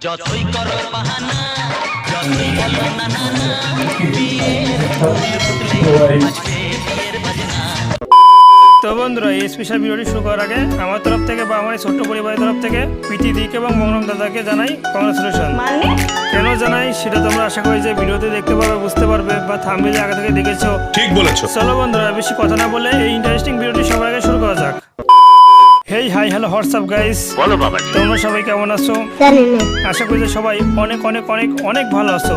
যতই করো বাহানা যতই বলো না না না বিয়ের ফুল ফুটলে বাজবে বিয়ের বাজনা তো বন্ধুরা এই স্পেশাল ভিডিওটি শুরু করার আগে আমার তরফ থেকে বা আমার ছোট্ট পরিবারের তরফ থেকে প্রীতি দিক এবং মঙ্গলম দাদাকে জানাই কংগ্রেচুলেশন মানে? কেন জানাই সেটা তোমরা আশা করি যে ভিডিওতে দেখতে পারবে বুঝতে পারবে বা থামবিলে আগে থেকে দেখেছ। ঠিক বলেছ। চলো বন্ধুরা বেশি কথা না বলে এই ইন্টারেস্টিং ভিডিওটি যাক hey hi hello WhatsApp guys বলো বাবা তোমরা সবাই কেমন আছো? জানি না। আশা করি যে সবাই অনেক অনেক অনেক অনেক ভালো আছো।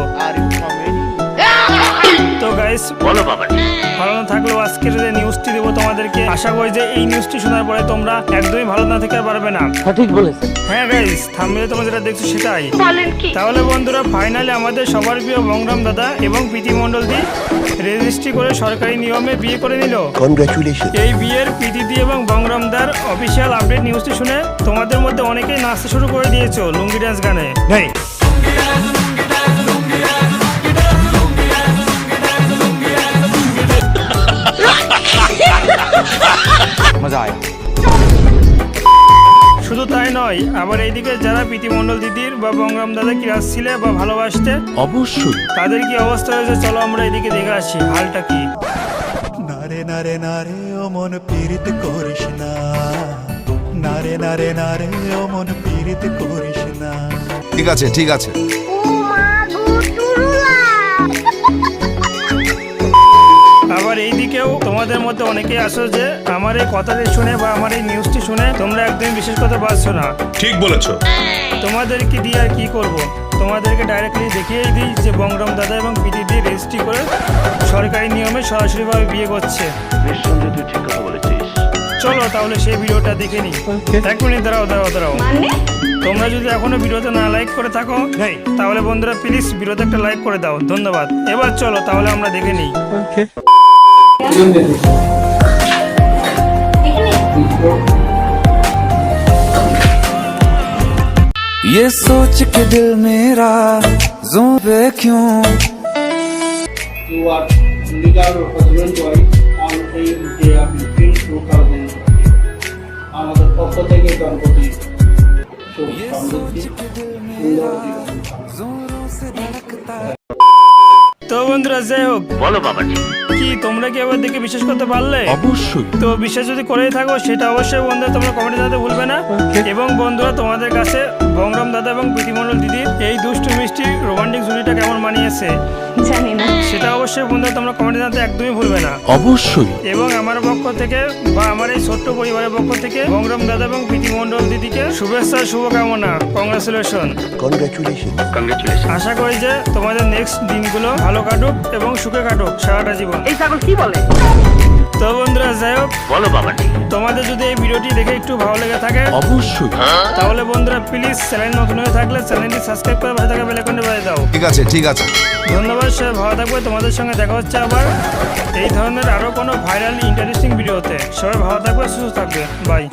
তো গাইস বলো বাবা ভালো না থাকলেও আজকের যে নিউজটি দেবো তোমাদেরকে আশা করি যে এই নিউজটি শোনার পরে তোমরা একদমই ভালো না থেকে পারবে না। সঠিক বলেছেন। হ্যাঁ গাইস থামলে তোমরা যেটা দেখছ সেটাই। তাহলে বন্ধুরা ফাইনালি আমাদের সবার প্রিয় বংরাম দাদা এবং প্রীতি মণ্ডল দি রেজিস্ট্রি করে সরকারি নিয়মে বিয়ে করে নিল. এই বিয়ের প্রীতিদি এবং বংরাম বংরামদার অফিসিয়াল আপডেট নিউজটি শুনে তোমাদের মধ্যে অনেকেই নাচতে শুরু করে দিয়েছ লুঙ্গি ডান্স গানে। নয় আবার এইদিকে যারা প্রীতিমণ্ডল দিদির বা বঙ্গরাম দাদা কি আসছিলে বা ভালোবাসতে? অবশ্যই। তাদের কি অবস্থা হয়েছে? চলো আমরা এদিকে দেখে আসি হালটা কি? নারে নারে নারে ও মন পীড়িত করিস না। নারে নারে নারে ও মন পীড়িত করিস না। ঠিক আছে ঠিক আছে। তোমাদের মধ্যে অনেকেই আসো যে আমার এই কথাটি শুনে বা আমার এই নিউজটি শুনে তোমরা একদমই বিশেষ কথা বাঁচছো না। ঠিক বলেছ। তোমাদেরকে দিয়ে আর কি করব। তোমাদেরকে ডাইরেক্টলি দেখিয়েই দিই যে বংরম দাদা এবং পিটি দিয়ে রেজিস্ট্রি করে সরকারি নিয়মে সরাসরিভাবে বিয়ে করছে। নিঃসন্দেহে তুই ঠিক কথা বলেছিস। চলো তাহলে সেই ভিডিওটা দেখে নিই। এক মিনিট দাঁড়াও দাঁড়াও দাঁড়াও। মানে? তোমরা যদি এখনও ভিডিওতে না লাইক করে থাকো তাহলে বন্ধুরা প্লিজ ভিডিওতে একটা লাইক করে দাও। ধন্যবাদ। এবার চলো তাহলে আমরা দেখে নিই। ये सोच के दिल मेरा जों पे क्यों you are legal husband wife on এই যে আপনি ফিল টু থাউজেন্ড আমাদের পক্ষ থেকে দম্পতি সুখ সমৃদ্ধি সুন্দর জীবন जोरों से धड़कता তো বন্ধুরা যাই হোক। বলো বাবা কি তোমরা কি আবার দেখে বিশ্বাস করতে পারলে? অবশ্যই। তো বিশ্বাস যদি করেই থাকো সেটা অবশ্যই বন্ধুরা তোমরা কমেন্টে জানাতে ভুলবে না। এবং বন্ধুরা তোমাদের কাছে বংরাম দাদা এবং প্রীতিমণ্ডল দিদির এই দুষ্টু মিষ্টি রোমান্টিক জুড়িটা কেমন মানিয়েছে? জানি না। সেটা অবশ্যই বন্ধুরা তোমরা কমেন্টে জানাতে একদমই ভুলবে না। অবশ্যই। এবং আমার পক্ষ থেকে বা আমার এই ছোট্ট পরিবারের পক্ষ থেকে বংরাম দাদা এবং প্রীতিমণ্ডল দিদিকে শুভেচ্ছা শুভকামনা কংগ্রেচুলেশন. কংগ্রেচুলেশন আশা করি যে তোমাদের নেক্সট দিনগুলো ভালো কাটুক এবং সুখে কাটুক সারাটা জীবন। এই ছাগল কি বলে? তো বন্ধুরা যাই হোক বলো বাবা তোমাদের যদি এই ভিডিওটি দেখে একটু ভালো লেগে থাকে অবশ্যই। তাহলে বন্ধুরা প্লিজ চ্যানেল নতুন হয়ে থাকলে চ্যানেলটি সাবস্ক্রাইব করে ভালো থাকা বেলাইকনটি বাজিয়ে দাও। ঠিক আছে ঠিক আছে। ধন্যবাদ। সবাই ভালো থাকবে। তোমাদের সঙ্গে দেখা হচ্ছে আবার। এই ধরনের আরও কোনো ভাইরাল ইন্টারেস্টিং ভিডিওতে সবাই ভালো থাকবে, সুস্থ থাকবে। বাই